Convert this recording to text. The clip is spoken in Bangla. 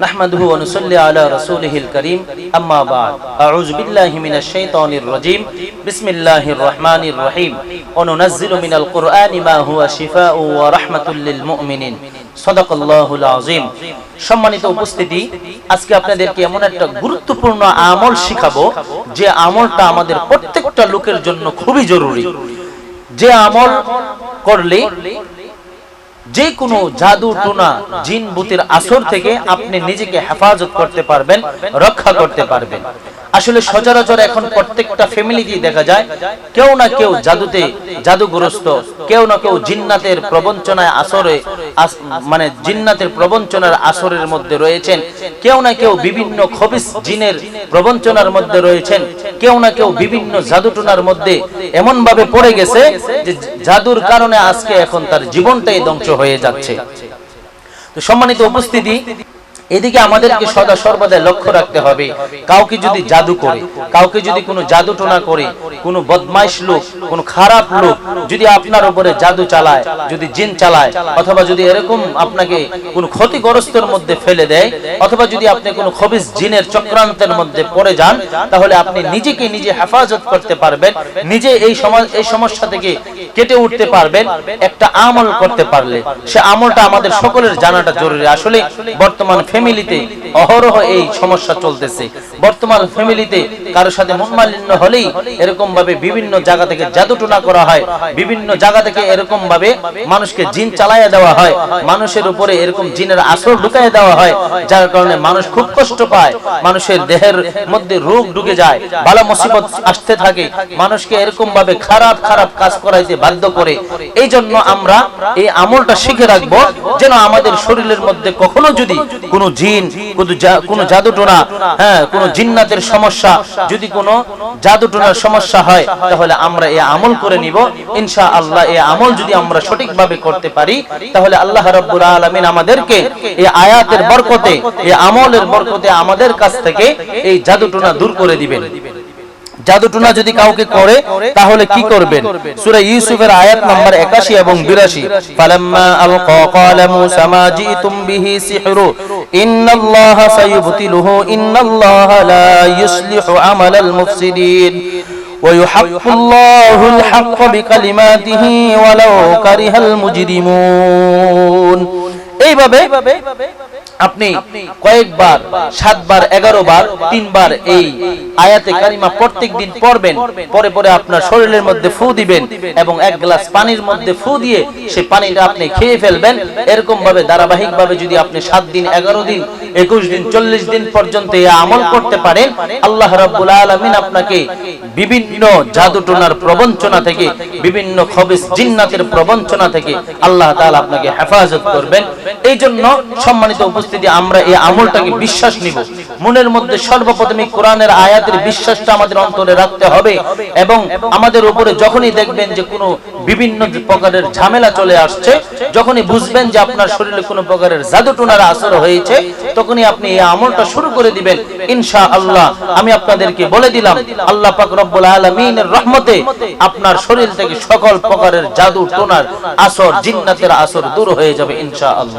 نحمده ونصلي على رسوله الكريم أما بعد أعوذ بالله من الشيطان الرجيم بسم الله الرحمن الرحيم وننزل من القرآن ما هو شفاء ورحمة للمؤمنين صدق الله العظيم সম্মানিত উপস্থিতি আজকে আপনাদেরকে এমন একটা গুরুত্বপূর্ণ আমল শিখাবো যে আমলটা আমাদের প্রত্যেকটা লোকের জন্য খুবই জরুরি যে আমল করলে যে কোনো জাদু টোনা জিন বুতের আসর থেকে আপনি নিজেকে হেফাজত করতে পারবেন রক্ষা করতে পারবেন। আসলে সচরাচর এখন প্রত্যেকটা ফ্যামিলিতেই দেখা যায়, কেউ না কেউ জাদুতে জাদুগ্রস্ত, কেউ না কেউ জিন্নাতের প্রবঞ্চনায় আসরে মানে জিন্নাতের প্রবঞ্চনার আসরের মধ্যে রয়েছেন। কেউ না কেউ বিভিন্ন খবিস জিনের প্রবঞ্চনার মধ্যে রয়েছেন। কেউ না কেউ বিভিন্ন জাদুটুনার মধ্যে এমন ভাবে পড়ে গেছে যে জাদুর কারণে আজকে এখন তার জীবনটাই ধ্বংস হয়ে যাচ্ছে। তো সম্মানিত উপস্থিতি এদিকে আমাদেরকে সদা সর্বদা লক্ষ্য রাখতে হবে। কাউকে যদি জাদু করে কাউকে যদি কোনো জাদু টোনা করে কোনো বদমাইশ লোক, কোনো খারাপ লোক যদি আপনার উপরে জাদু চালায়, যদি জিন চালায়, অথবা যদি এরকম আপনাকে কোনো ক্ষতিগ্রস্তের মধ্যে ফেলে দেয়, অথবা যদি আপনি কোনো খবিস জিনের চক্রান্তের মধ্যে পড়ে যান, তাহলে আপনি নিজেকে নিজে হেফাজত করতে পারবেন, নিজে এই সমাজ এই সমস্যা থেকে কেটে উঠতে পারবেন, একটা আমল করতে পারলে। সে আমলটা আমাদের সকলের জানাটা জরুরি। আসলে বর্তমান ফ্যামিলিতে অহরহ এই সমস্যা চলতেছে। বর্তমান ফ্যামিলিতে কারোর সাথে মনমালিন্য হলেই এরকম ভাবে বিভিন্ন জায়গা থেকে জাদুটনা করা হয়। বিভিন্ন জায়গা থেকে এরকম ভাবে মানুষকে জিন চালাইয়া দেওয়া হয়। মানুষের উপরে এরকম জিনের আসর ঢুকাই দেওয়া হয়, যার কারণে মানুষ খুব কষ্ট পায়। মানুষের দেহের মধ্যে রোগ ঢুকে যায় বালা মুসিবত আসতে থাকে। মানুষকে এরকম ভাবে খারাপ খারাপ কাজ করাইতে বাধ্য করে। এই জন্য আমরা এই আমলটা শিখে রাখব, যেন আমাদের শরীরের মধ্যে কখনো যদি কোনো জিন কোনো কোনো জাদুটোনা হ্যাঁ কোনো জিন্নাতের সমস্যা যদি কোনো জাদুটোনার সমস্যা হয় তাহলে আমরা এই আমল করে নিব। ইনশা আল্লাহ এই আমল যদি আমরা সঠিকভাবে করতে পারি তাহলে আল্লাহ রাব্বুল আলামিন আমাদেরকে এই আয়াতের বরকতে এ আমলের বরকতে আমাদের কাছ থেকে এই জাদুটোনা দূর করে দিবেন। জাদুটুনা যদি কাউকে করে তাহলে কি করবেন সূরা ইউসুফের আয়াত নাম্বার 81 এবং 82 ফালাম্মা আলকা ক্বালা মূসা মা জিতুম বিহি সিহরু ইন্নাল্লাহা সায়ুবতিলুহু ইন্নাল্লাহা লা ইউসলিহু আমালাল মুফসিদিন ويحق الله الحق بكلماته ولو كره المجرمون এইভাবে আপনি কয়েকবার, সাতবার এগারো বার তিনবার এই আয়াতে কারিমা প্রত্যেক দিন পড়বেন, পরে পরে আপনার শরীরের মধ্যে ফু দিবেন এবং এক গ্লাস পানির মধ্যে ফু দিয়ে সেই পানিটা আপনি খেয়ে ফেলবেন। এরকম ভাবে ধারাবাহিক ভাবে যদি আপনি সাত দিন, এগারো দিন, একুশ দিন, চল্লিশ দিন পর্যন্ত এই আমল করতে পারেন, আল্লাহ রাব্বুল আলামিন আপনাকে বিভিন্ন জাদুটোনার প্রবঞ্চনা থেকে, বিভিন্ন খবিস জিন্নাতের প্রবঞ্চনা থেকে আল্লাহ তাআলা আপনাকে হেফাজত করবেন। এই জন্য সম্মানিত উপস্থিতি, আমরা এই আমলটাকে বিশ্বাস নিব। মনের মধ্যে সর্বপ্রথমে কোরআনের আয়াতের বিশ্বাসটা আমাদের অন্তরে রাখতে হবে এবং আমাদের উপরে যখনই দেখবেন যে কোনো বিভিন্ন প্রকারের ঝামেলা চলে আসছে, যখনই বুঝবেন যে আপনার শরীরে কোনো প্রকারের জাদুটোনার আসর হয়েছে, তখনই আপনি এই আমলটা শুরু করে দিবেন। ইনশা আল্লাহ আমি আপনাদেরকে বলে দিলাম, আল্লাহ পাক রব্বুল আলামিনের রহমতে আপনার শরীর থেকে সকল প্রকারের জাদু টোনার আসর জিন্নাতের আসর দূর হয়ে যাবে ইনশা আল্লাহ